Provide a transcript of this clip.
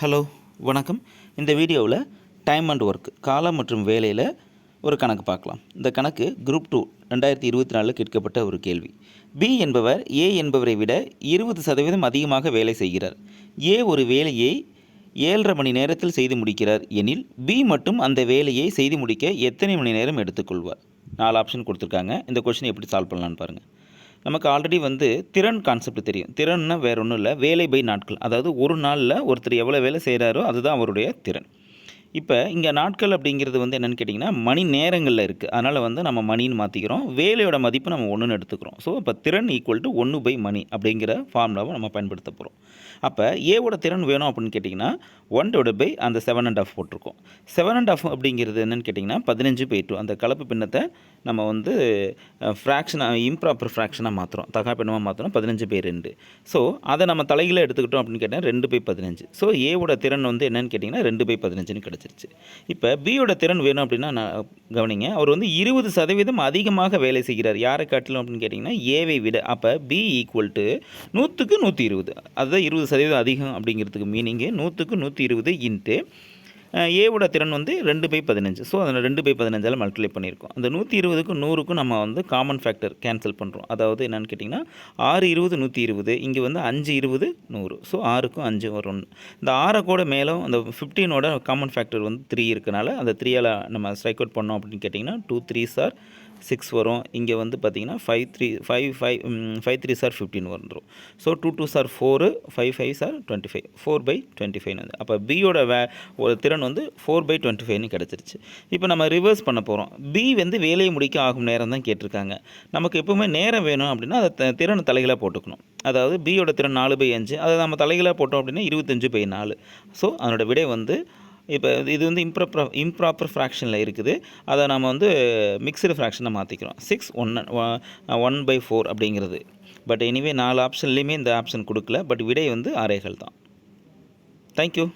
Hello வணக்கம். இந்த வீடியோவில் டைம் அண்ட் ஒர்க் காலம் மற்றும் வேலையில் ஒரு கணக்கு பார்க்கலாம். இந்த கணக்கு குரூப் டூ ரெண்டாயிரத்தி இருபத்தி நாலில் கேட்கப்பட்ட ஒரு கேள்வி. பி என்பவர் ஏ என்பவரை விட இருபது சதவீதம் அதிகமாக வேலை செய்கிறார். ஏ ஒரு வேலையை ஏழரை மணி நேரத்தில் செய்து முடிக்கிறார் எனில் பி மட்டும் அந்த வேலையை செய்து முடிக்க எத்தனை மணி நேரம் எடுத்துக்கொள்வார்? நாலு ஆப்ஷன் கொடுத்துருக்காங்க. இந்த கொஷினை எப்படி சால்வ் பண்ணலான்னு பாருங்கள் நமக்கு ஆல்ரெடி வந்து திறன் கான்செப்ட் தெரியும். திறன்னா வேற ஒன்றும் இல்லை. வேலை பை நாட்கள். அதாவது ஒரு நாளில் ஒருத்தர் எவ்வளோ வேலை செய்கிறாரோ அதுதான் அவருடைய திறன். இப்போ இங்கே நாட்கள் அப்படிங்கிறது வந்து என்னென்னு கேட்டிங்கன்னா மணி நேரங்களில் இருக்குது அதனால் வந்து நம்ம மணின்னு மாற்றிக்கிறோம் வேலையோட மதிப்பு நம்ம ஒன்றுன்னு எடுத்துக்கிறோம். ஸோ இப்போ திறன் ஈக்குவல் டு ஒன்று பை மணி அப்படிங்கிற ஃபார்முலாவை நம்ம பயன்படுத்த போகிறோம் அப்போ ஏவோட திறன் வேணும் அப்படின்னு கேட்டிங்கன்னா ஒன் டிவைட் பை அந்த செவன் அண்ட் ஆஃப் போட்டிருக்கோம். செவன் அண்ட் ஆஃப் அப்படிங்கிறது என்னென்னு கேட்டிங்கன்னா பதினஞ்சு பை டூ அந்த கலப்பு பின்னத்தை நம்ம வந்து ஃப்ராக்ஷனாக இம்ப்ராப்பர் ஃப்ராக்ஷனாக மாற்றுறோம் தகா பின்னமாக மாற்றுறோம் பதினஞ்சு பை ரெண்டு. ஸோ அதை நம்ம தலையில் எடுத்துக்கிட்டோம் அப்படின்னு கேட்டால் ரெண்டு பை பதினஞ்சு. ஸோ ஏவோட திறன் வந்து என்னென்னு கேட்டிங்கன்னா ரெண்டு பை பதினஞ்சுன்னு கிடச்சிருச்சு இப்போ பியோட திறன் வேணும் அப்படின்னா நான் கவனிங்க. அவர் வந்து இருபது சதவீதம் அதிகமாக வேலை செய்கிறார். யாரை காட்டிலும் அப்படின்னு கேட்டிங்கன்னா ஏவை விட. அப்போ பி ஈக்குவல் டு நூற்றுக்கு நூற்றி இருபது. அதுதான் இருபது சதவீதம் அதிகம் அப்படிங்கிறதுக்கு மீனிங்கு நூற்றுக்கு நூற்றி இருபது இன்ட்டு ஏவோட திறன் வந்து ரெண்டு பை பதினஞ்சு. ஸோ அதில் ரெண்டு பை பதினஞ்சால் மல்டிப்ளை பண்ணியிருக்கோம். அந்த நூற்றி இருபதுக்கும் நூறுக்கும் நம்ம வந்து காமன் ஃபேக்டர் கேன்சல் பண்ணுறோம் அதாவது என்னென்னு கேட்டிங்கன்னா ஆறு இருபது நூற்றி இருபது. இங்கே வந்து அஞ்சு இருபது நூறு. ஸோ ஆறுக்கும் அஞ்சு வரும் இந்த ஆறை கூட மேலும் அந்த ஃபிஃப்டீனோட காமன் ஃபேக்டர் வந்து த்ரீ இருக்கனால அந்த த்ரீயால் நம்ம ஸ்ட்ரைக் அவுட் பண்ணோம் அப்படின்னு கேட்டிங்கன்னா டூ த்ரீ சார் சிக்ஸ் வரும். இங்கே வந்து பார்த்தீங்கன்னா five three five five five three sir fifteen வந்துடும் so two two sir four five five sir twenty five four by twenty ஃபைவ்னு வந்து அப்போ பியோட வே ஒரு திறன் வந்து ஃபோர் பை டுவெண்ட்டி ஃபைவ்னு கிடச்சிருச்சு. இப்போ நம்ம ரிவர்ஸ் பண்ண போகிறோம் பி வந்து வேலையை முடிக்க ஆகும் நேரம் தான் கேட்டிருக்காங்க. நமக்கு எப்போவுமே நேரம் வேணும் அப்படின்னா அதை திறன் தலைகளாக போட்டுக்கணும். அதாவது பியோட திறன் நாலு பை அஞ்சு அதை நம்ம தலைகளாக போட்டோம் அப்படின்னா இருபத்தஞ்சு பை நாலு. ஸோ அதனோட விடை வந்து இப்போ இது வந்து இம்ப்ராப்பர் இம்ப்ராப்பர் ஃப்ராக்ஷனில் இருக்குது. அதை நம்ம வந்து மிக்சடு ஃப்ராக்ஷனை மாற்றிக்கிறோம் six one one by four அப்படிங்கிறது. பட் எனிவே நாலு ஆப்ஷன்லேயுமே இந்த ஆப்ஷன் கொடுக்கல. பட் விடை வந்து ஆரேகள் தான். தேங்க்யூ